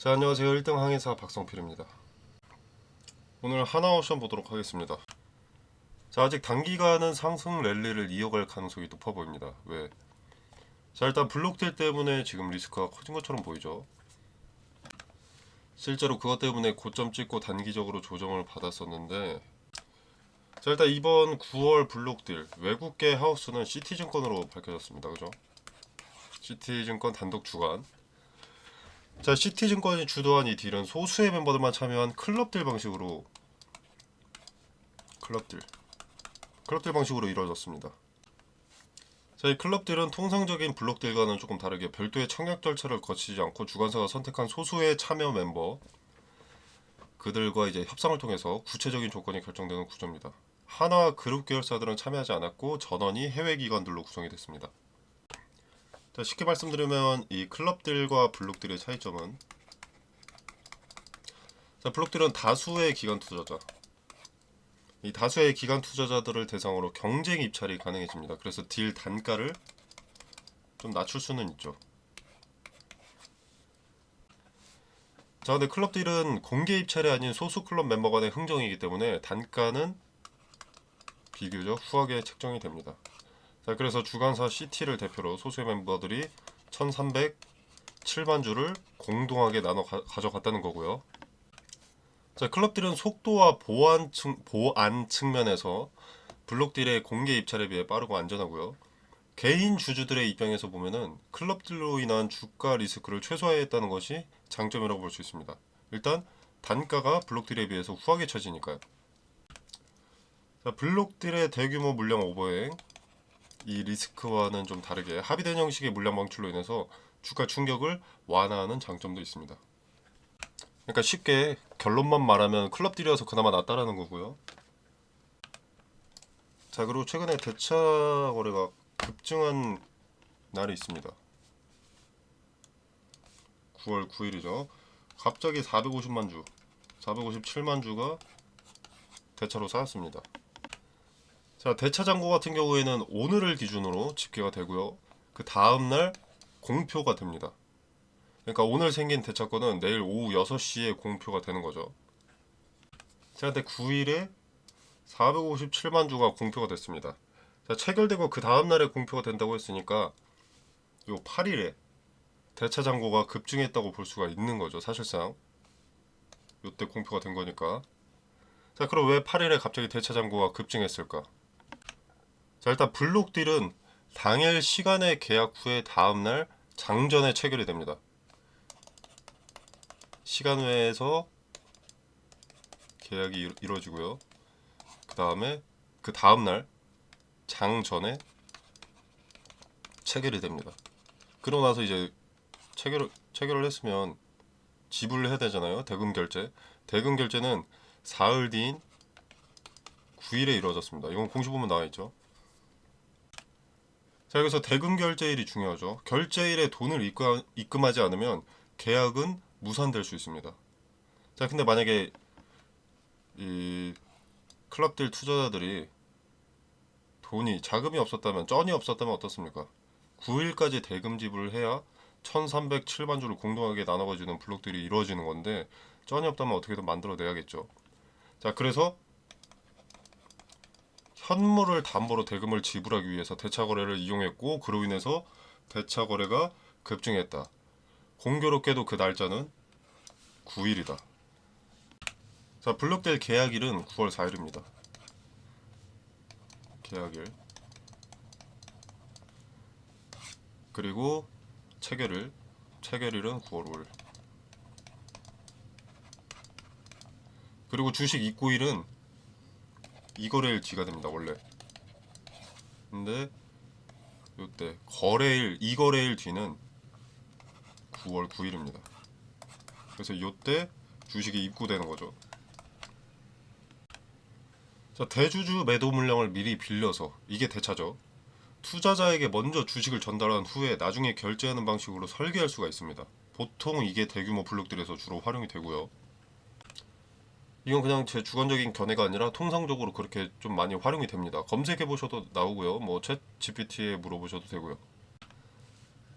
자 안녕하세요. 1등 항해사 박성필입니다. 오늘 하나오션 보도록 하겠습니다. 자 아직 단기간은 상승 랠리를 이어갈 가능성이 높아 보입니다. 왜? 자 일단 블록딜 때문에 지금 리스크가 커진 것처럼 보이죠? 실제로 그것 때문에 고점 찍고 단기적으로 조정을 받았었는데 자 일단 이번 9월 블록딜 외국계 하우스는 시티증권으로 밝혀졌습니다. 그죠? 시티증권 단독 주관 자 시티증권이 주도한 이 딜은 소수의 멤버들만 참여한 클럽딜 방식으로 클럽딜 클럽딜 방식으로 이루어졌습니다. 자, 이 클럽딜은 통상적인 블록딜과는 조금 다르게 별도의 청약 절차를 거치지 않고 주관사가 선택한 소수의 참여 멤버 그들과 이제 협상을 통해서 구체적인 조건이 결정되는 구조입니다. 하나 그룹 계열사들은 참여하지 않았고 전원이 해외 기관들로 구성이 됐습니다. 자, 쉽게 말씀드리면 이 클럽들과 블록들의 차이점은 자, 블록들은 다수의 기관 투자자 이 다수의 기관 투자자들을 대상으로 경쟁 입찰이 가능해집니다. 그래서 딜 단가를 좀 낮출 수는 있죠. 자, 근데 클럽 딜은 공개 입찰이 아닌 소수 클럽 멤버 간의 흥정이기 때문에 단가는 비교적 후하게 책정이 됩니다. 자, 그래서 주관사 CT를 대표로 소수의 멤버들이 1,307만 주를 공동하게 나눠 가, 가져갔다는 거고요. 자, 클럽딜은 속도와 보안 측 보안 측면에서 블록딜의 공개 입찰에 비해 빠르고 안전하고요. 개인 주주들의 입장에서 보면은 클럽딜로 인한 주가 리스크를 최소화했다는 것이 장점이라고 볼 수 있습니다. 일단 단가가 블록딜에 비해서 후하게 쳐지니까요. 자, 블록딜의 대규모 물량 오버행 이 리스크와는 좀 다르게 합의된 형식의 물량 방출로 인해서 주가 충격을 완화하는 장점도 있습니다. 그러니까 쉽게 결론만 말하면 클럽딜이어서 그나마 낫다라는 거고요. 자 그리고 최근에 대차 거래가 급증한 날이 있습니다. 9월 9일이죠. 갑자기 450만 주, 457만 주가 대차로 쌓였습니다. 자, 대차 잔고 같은 경우에는 오늘을 기준으로 집계가 되고요. 그 다음 날 공표가 됩니다. 그러니까 오늘 생긴 대차권은 내일 오후 6시에 공표가 되는 거죠. 자, 근데 9일에 457만 주가 공표가 됐습니다. 자, 체결되고 그 다음 날에 공표가 된다고 했으니까 요 8일에 대차 잔고가 급증했다고 볼 수가 있는 거죠. 사실상 요때 공표가 된 거니까. 자, 그럼 왜 8일에 갑자기 대차 잔고가 급증했을까? 자 일단 블록딜은 당일 시간에 계약 후에 다음날 장전에 체결이 됩니다. 시간 외에서 계약이 이루- 이루어지고요. 그 다음에 그 다음날 장전에 체결이 됩니다. 그러고 나서 이제 체결 체결을 했으면 지불을 해야 되잖아요. 대금 결제. 대금 결제는 사흘 뒤인 9일에 이루어졌습니다. 이건 공시보면 나와 있죠. 자 여기서 대금 결제일이 중요하죠. 결제일에 돈을 입금, 입금하지 않으면 계약은 무산될 수 있습니다. 자 근데 만약에 이 클럽들 투자자들이 돈이 자금이 없었다면 쩐이 없었다면 어떻습니까? 9일까지 대금 지불을 해야 1307만 주를 공동하게 나눠가지는 블록들이 이루어지는 건데 쩐이 없다면 어떻게든 만들어내야겠죠. 자 그래서 현물을 담보로 대금을 지불하기 위해서 대차 거래를 이용했고 그로 인해서 대차 거래가 급증했다. 공교롭게도 그 날짜는 9일이다. 자, 블록될 계약일은 9월 4일입니다. 계약일. 그리고 체결일. 체결일은 9월 5일. 그리고 주식 입고일은 이거래일 뒤가 됩니다 원래. 근데 요때 거래일 이거래일 뒤는 9월 9일입니다. 그래서 요때 주식이 입고되는 거죠. 자 대주주 매도 물량을 미리 빌려서 이게 대차죠. 투자자에게 먼저 주식을 전달한 후에 나중에 결제하는 방식으로 설계할 수가 있습니다. 보통 이게 대규모 블록들에서 주로 활용이 되고요 이건 그냥 제 주관적인 견해가 아니라 통상적으로 그렇게 좀 많이 활용이 됩니다. 검색해 보셔도 나오고요. 뭐 챗 GPT에 물어보셔도 되고요.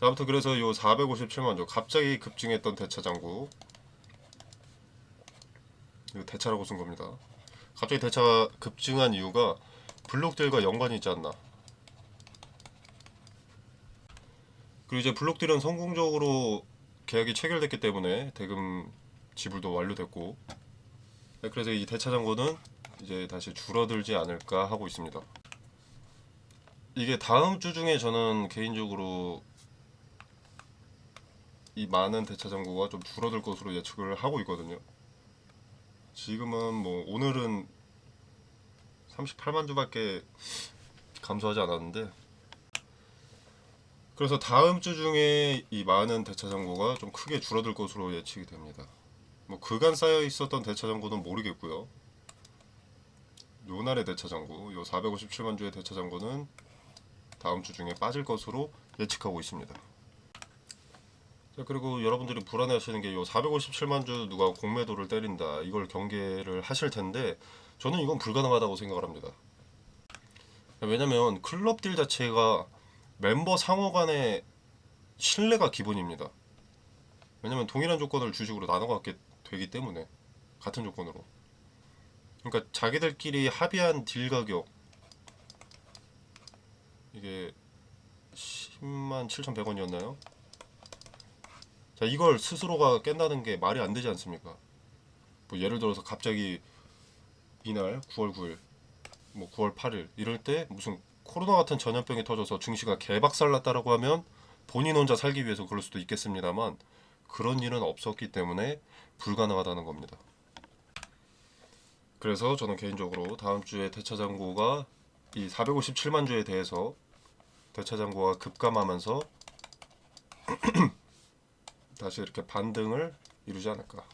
자, 아무튼 그래서 요 457만 주 갑자기 급증했던 대차 잔고 이거 대차라고 쓴 겁니다. 갑자기 대차가 급증한 이유가 블록딜과 연관이 있지 않나. 그리고 이제 블록딜은 성공적으로 계약이 체결됐기 때문에 대금 지불도 완료됐고 네, 그래서 이 대차 잔고는 이제 다시 줄어들지 않을까 하고 있습니다. 이게 다음 주 중에 저는 개인적으로 이 많은 대차 잔고가 좀 줄어들 것으로 예측을 하고 있거든요. 지금은 뭐 오늘은 38만 주밖에 감소하지 않았는데 그래서 다음 주 중에 이 많은 대차 잔고가 좀 크게 줄어들 것으로 예측이 됩니다. 뭐 그간 쌓여 있었던 대차 잔고는 모르겠고요. 요날의 대차 잔고, 요 457만 주의 대차 잔고는 다음 주 중에 빠질 것으로 예측하고 있습니다. 자, 그리고 여러분들이 불안해하시는 게 요 457만 주 누가 공매도를 때린다 이걸 경계를 하실 텐데 저는 이건 불가능하다고 생각을 합니다. 왜냐면 클럽 딜 자체가 멤버 상호 간의 신뢰가 기본입니다. 왜냐면 동일한 조건을 주식으로 나눠 갖게 되기 때문에 같은 조건으로. 그러니까 자기들끼리 합의한 딜 가격 이게 10만 7,100원이었나요? 자, 이걸 스스로가 깬다는 게 말이 안 되지 않습니까? 뭐 예를 들어서 갑자기 이날 9월 9일 뭐 9월 8일 이럴 때 무슨 코로나 같은 전염병이 터져서 증시가 개박살 났다라고 하면 본인 혼자 살기 위해서 그럴 수도 있겠습니다만 그런 일은 없었기 때문에 불가능하다는 겁니다. 그래서 저는 개인적으로 다음 주에 대차 잔고가 이 457만 주에 대해서 대차 잔고가 급감하면서 다시 이렇게 반등을 이루지 않을까.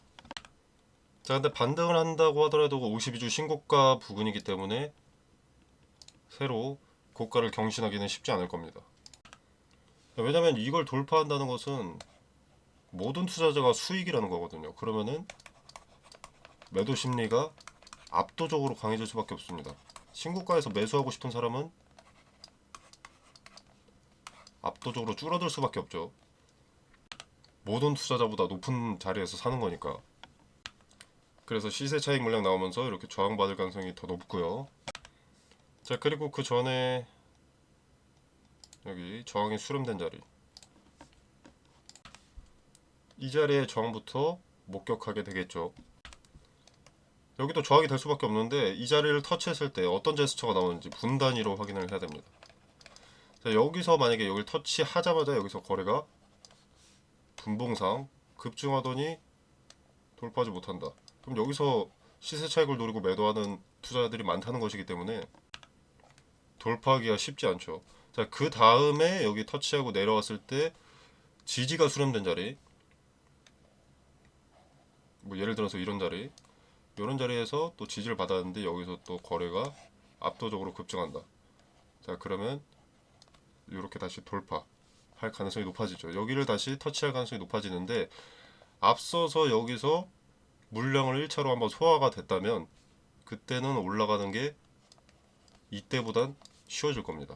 자, 근데 반등을 한다고 하더라도 52주 신고가 부근이기 때문에 새로 고가를 경신하기는 쉽지 않을 겁니다. 왜냐면 이걸 돌파한다는 것은 모든 투자자가 수익이라는 거거든요. 그러면은 매도 심리가 압도적으로 강해질 수밖에 없습니다. 신고가에서 매수하고 싶은 사람은 압도적으로 줄어들 수밖에 없죠. 모든 투자자보다 높은 자리에서 사는 거니까. 그래서 시세 차익 물량 나오면서 이렇게 저항받을 가능성이 더 높고요. 자 그리고 그 전에 여기 저항이 수렴된 자리 이 자리에 저항부터 목격하게 되겠죠. 여기도 저항이 될 수밖에 없는데 이 자리를 터치했을 때 어떤 제스처가 나오는지 분 단위로 확인을 해야 됩니다. 자, 여기서 만약에 여기를 터치하자마자 여기서 거래가 분봉상 급증하더니 돌파하지 못한다. 그럼 여기서 시세 차익을 노리고 매도하는 투자자들이 많다는 것이기 때문에 돌파하기가 쉽지 않죠. 자, 그 다음에 여기 터치하고 내려왔을 때 지지가 수렴된 자리 뭐 예를 들어서 이런 자리 이런 자리에서 또 지지를 받았는데 여기서 또 거래가 압도적으로 급증한다. 자 그러면 이렇게 다시 돌파할 가능성이 높아지죠. 여기를 다시 터치할 가능성이 높아지는데 앞서서 여기서 물량을 1차로 한번 소화가 됐다면 그때는 올라가는 게 이때보단 쉬워질 겁니다.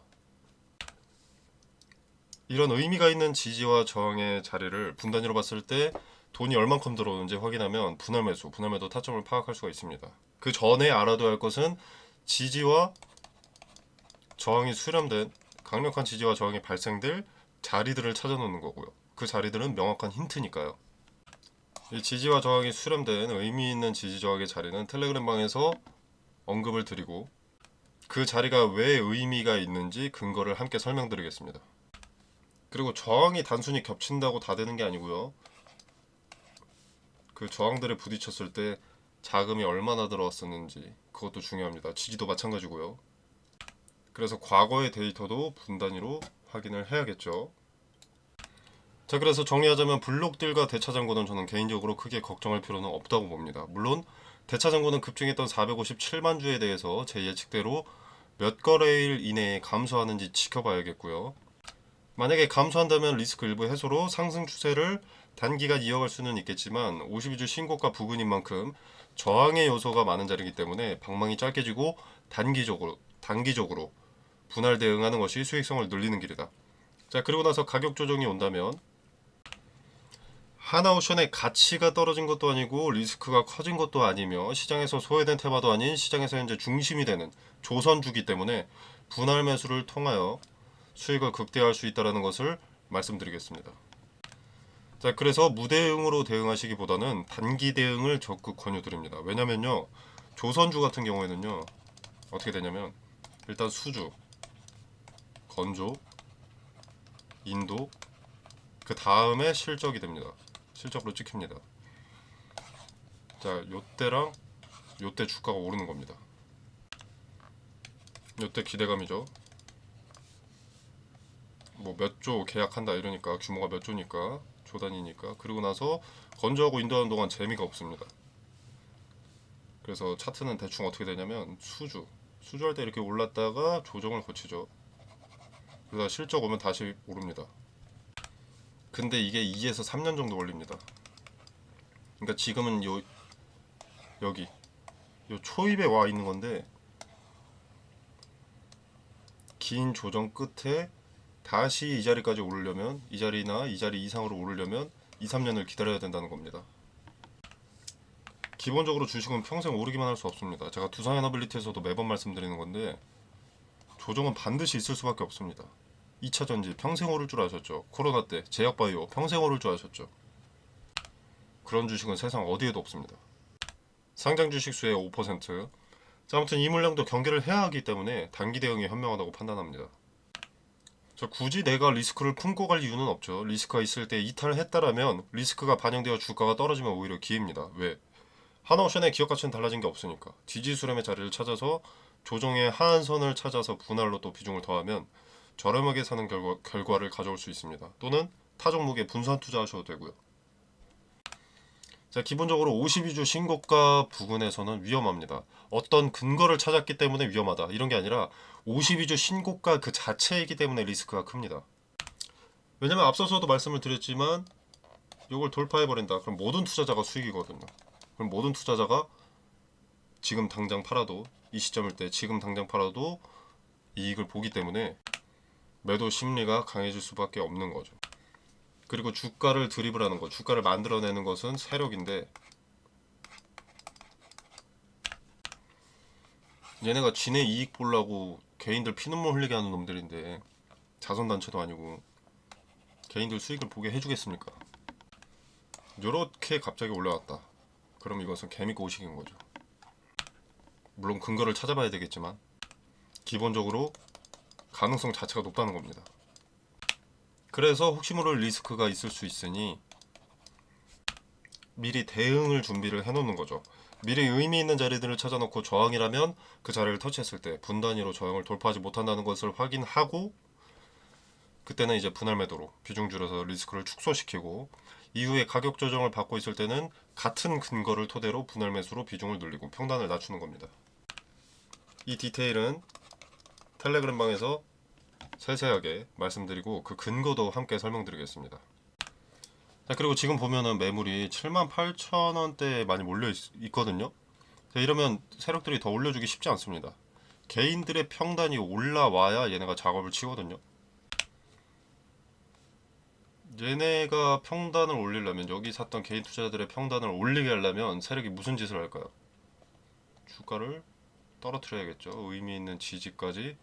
이런 의미가 있는 지지와 저항의 자리를 분단위로 봤을 때 돈이 얼만큼 들어오는지 확인하면 분할 매수, 분할 매도 타점을 파악할 수가 있습니다. 그 전에 알아둬야 할 것은 지지와 저항이 수렴된 강력한 지지와 저항이 발생될 자리들을 찾아놓는 거고요. 그 자리들은 명확한 힌트니까요. 이 지지와 저항이 수렴된 의미 있는 지지 저항의 자리는 텔레그램 방에서 언급을 드리고 그 자리가 왜 의미가 있는지 근거를 함께 설명드리겠습니다. 그리고 저항이 단순히 겹친다고 다 되는 게 아니고요. 그 저항들에 부딪혔을 때 자금이 얼마나 들어왔었는지 그것도 중요합니다. 지지도 마찬가지고요. 그래서 과거의 데이터도 분단위로 확인을 해야겠죠. 자, 그래서 정리하자면 블록딜과 대차장고는 저는 개인적으로 크게 걱정할 필요는 없다고 봅니다. 물론 대차장고는 급증했던 457만 주에 대해서 제 예측대로 몇 거래일 이내에 감소하는지 지켜봐야겠고요. 만약에 감소한다면 리스크 일부 해소로 상승 추세를 단기간 이어갈 수는 있겠지만 52주 신고가 부근인 만큼 저항의 요소가 많은 자리이기 때문에 방망이 짧게 지고 단기적으로 단기적으로 분할 대응하는 것이 수익성을 늘리는 길이다. 자 그리고 나서 가격 조정이 온다면 하나오션의 가치가 떨어진 것도 아니고 리스크가 커진 것도 아니며 시장에서 소외된 테마도 아닌 시장에서 현재 중심이 되는 조선주기 때문에 분할 매수를 통하여 수익을 극대화할 수 있다는 것을 말씀드리겠습니다. 자, 그래서 무대응으로 대응하시기보다는 단기 대응을 적극 권유드립니다. 왜냐면요, 조선주 같은 경우에는요, 어떻게 되냐면 일단 수주, 건조, 인도, 그 다음에 실적이 됩니다. 실적으로 찍힙니다. 자, 요때랑 요때 주가가 오르는 겁니다. 요때 기대감이죠. 뭐 몇 조 계약한다 이러니까 규모가 몇 조니까 조 단위니까 그리고 나서 건조하고 인도하는 동안 재미가 없습니다. 그래서 차트는 대충 어떻게 되냐면 수주 수주할 때 이렇게 올랐다가 조정을 거치죠. 그러다 실적 오면 다시 오릅니다. 근데 이게 2에서 3년 정도 걸립니다. 그러니까 지금은 요 여기 요 초입에 와 있는 건데 긴 조정 끝에 다시 이 자리까지 오르려면 이 자리나 이 자리 이상으로 오르려면 2, 3년을 기다려야 된다는 겁니다. 기본적으로 주식은 평생 오르기만 할 수 없습니다. 제가 두산에너빌리티에서도 매번 말씀드리는 건데 조정은 반드시 있을 수밖에 없습니다. 2차 전지 평생 오를 줄 아셨죠? 코로나 때 제약바이오 평생 오를 줄 아셨죠? 그런 주식은 세상 어디에도 없습니다. 상장 주식 수의 5%. 자, 아무튼 이 물량도 경계를 해야 하기 때문에 단기 대응이 현명하다고 판단합니다. 자, 굳이 내가 리스크를 품고 갈 이유는 없죠. 리스크가 있을 때 이탈을 했다라면 리스크가 반영되어 주가가 떨어지면 오히려 기회입니다. 왜? 하나오션의 기업 가치는 달라진 게 없으니까. 지지수렴의 자리를 찾아서 조정의 하한선을 찾아서 분할로 또 비중을 더하면 저렴하게 사는 결과, 결과를 가져올 수 있습니다. 또는 타 종목에 분산 투자하셔도 되고요. 자, 기본적으로 52주 신고가 부근에서는 위험합니다. 어떤 근거를 찾았기 때문에 위험하다. 이런 게 아니라 52주 신고가 그 자체이기 때문에 리스크가 큽니다. 왜냐면 앞서서도 말씀을 드렸지만 이걸 돌파해 버린다. 그럼 모든 투자자가 수익이거든요. 그럼 모든 투자자가 지금 당장 팔아도 이 시점일 때 지금 당장 팔아도 이익을 보기 때문에 매도 심리가 강해질 수밖에 없는 거죠. 그리고 주가를 드리블하는 것, 주가를 만들어내는 것은 세력인데 얘네가 지네 이익 보려고 개인들 피눈물 흘리게 하는 놈들인데 자선단체도 아니고 개인들 수익을 보게 해주겠습니까? 요렇게 갑자기 올라왔다. 그럼 이것은 개미고 오식인 거죠. 물론 근거를 찾아봐야 되겠지만 기본적으로 가능성 자체가 높다는 겁니다. 그래서 혹시 모를 리스크가 있을 수 있으니 미리 대응을 준비를 해놓는 거죠. 미리 의미 있는 자리들을 찾아놓고 저항이라면 그 자리를 터치했을 때 분단위로 저항을 돌파하지 못한다는 것을 확인하고 그때는 이제 분할 매도로 비중 줄여서 리스크를 축소시키고 이후에 가격 조정을 받고 있을 때는 같은 근거를 토대로 분할 매수로 비중을 늘리고 평단을 낮추는 겁니다. 이 디테일은 텔레그램 방에서 세세하게 말씀드리고 그 근거도 함께 설명드리겠습니다. 자, 그리고 지금 보면은 매물이 78,000원대에 많이 몰려 있, 거든요 자, 이러면 세력들이 더 올려주기 쉽지 않습니다. 개인들의 평단이 올라와야 얘네가 작업을 치거든요. 얘네가 평단을 올리려면 여기 샀던 개인 투자자들의 평단을 올리게 하려면 세력이 무슨 짓을 할까요? 주가를 떨어뜨려야겠죠. 의미 있는 지지까지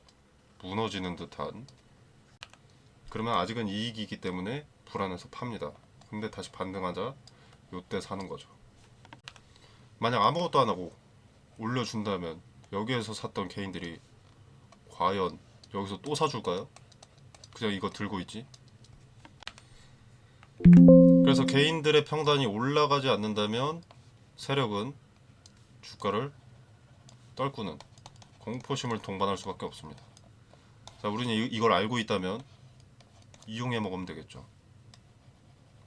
무너지는 듯한 그러면 아직은 이익이기 때문에 불안해서 팝니다. 근데 다시 반등하자 요때 사는 거죠. 만약 아무것도 안 하고 올려준다면 여기에서 샀던 개인들이 과연 여기서 또 사줄까요? 그냥 이거 들고 있지? 그래서 개인들의 평단이 올라가지 않는다면 세력은 주가를 떨구는 공포심을 동반할 수밖에 없습니다. 자, 우리는 이, 이걸 알고 있다면 이용해 먹으면 되겠죠.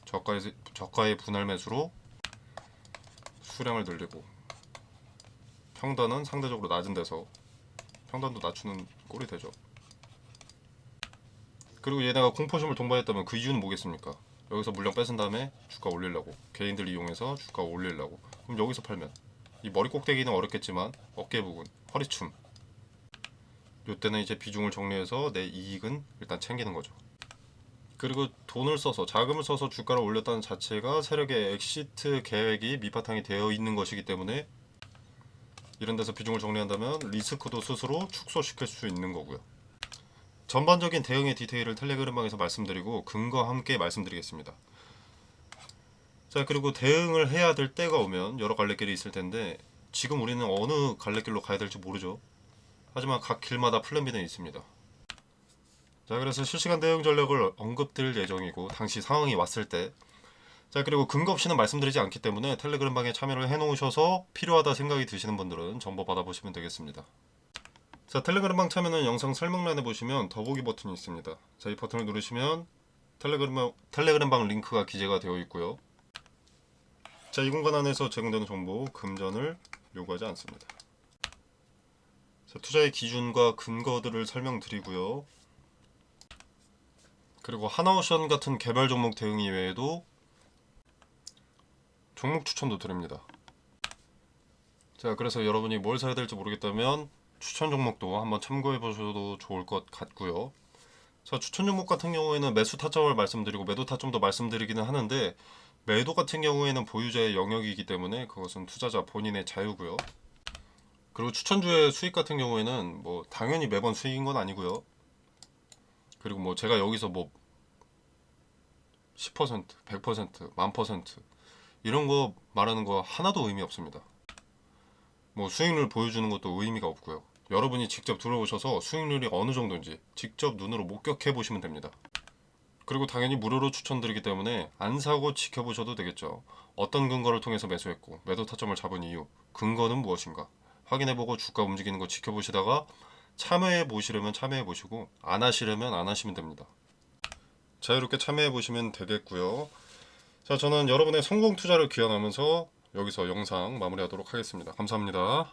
저가의 저가의 분할 매수로 수량을 늘리고 평단은 상대적으로 낮은 데서 평단도 낮추는 꼴이 되죠. 그리고 얘네가 공포심을 동반했다면 그 이유는 뭐겠습니까? 여기서 물량 뺏은 다음에 주가 올리려고 개인들 이용해서 주가 올리려고 그럼 여기서 팔면 이 머리 꼭대기는 어렵겠지만 어깨 부분 허리춤 요때는 이제 비중을 정리해서 내 이익은 일단 챙기는 거죠. 그리고 돈을 써서 자금을 써서 주가를 올렸다는 자체가 세력의 엑시트 계획이 밑바탕이 되어 있는 것이기 때문에 이런 데서 비중을 정리한다면 리스크도 스스로 축소시킬 수 있는 거고요. 전반적인 대응의 디테일을 텔레그램방에서 말씀드리고 근거와 함께 말씀드리겠습니다. 자 그리고 대응을 해야 될 때가 오면 여러 갈래길이 있을 텐데 지금 우리는 어느 갈래길로 가야 될지 모르죠. 하지만 각 길마다 플랜 B는 있습니다. 자 그래서 실시간 대응 전략을 언급드릴 예정이고 당시 상황이 왔을 때 자 그리고 근거 없이는 말씀드리지 않기 때문에 텔레그램 방에 참여를 해 놓으셔서 필요하다 생각이 드시는 분들은 정보 받아보시면 되겠습니다. 자 텔레그램 방 참여는 영상 설명란에 보시면 더보기 버튼이 있습니다. 자 이 버튼을 누르시면 텔레그램, 텔레그램 방 링크가 기재가 되어 있고요. 자 이 공간 안에서 제공되는 정보 금전을 요구하지 않습니다. 자, 투자의 기준과 근거들을 설명드리고요. 그리고 하나오션 같은 개별 종목 대응 이외에도 종목 추천도 드립니다. 자, 그래서 여러분이 뭘 사야 될지 모르겠다면 추천 종목도 한번 참고해 보셔도 좋을 것 같고요. 자, 추천 종목 같은 경우에는 매수 타점을 말씀드리고 매도 타점도 말씀드리기는 하는데 매도 같은 경우에는 보유자의 영역이기 때문에 그것은 투자자 본인의 자유고요. 그리고 추천주의 수익 같은 경우에는 뭐 당연히 매번 수익인 건 아니고요. 그리고 뭐 제가 여기서 뭐 10%, 100%, 만 퍼센트 이런 거 말하는 거 하나도 의미 없습니다. 뭐 수익률 보여주는 것도 의미가 없고요. 여러분이 직접 들어오셔서 수익률이 어느 정도인지 직접 눈으로 목격해 보시면 됩니다. 그리고 당연히 무료로 추천드리기 때문에 안 사고 지켜보셔도 되겠죠. 어떤 근거를 통해서 매수했고 매도 타점을 잡은 이유, 근거는 무엇인가 확인해보고 주가 움직이는 거 지켜보시다가 참여해 보시려면 참여해 보시고 안 하시려면 안 하시면 됩니다. 자유롭게 참여해 보시면 되겠고요. 자, 저는 여러분의 성공 투자를 기원하면서 여기서 영상 마무리하도록 하겠습니다. 감사합니다.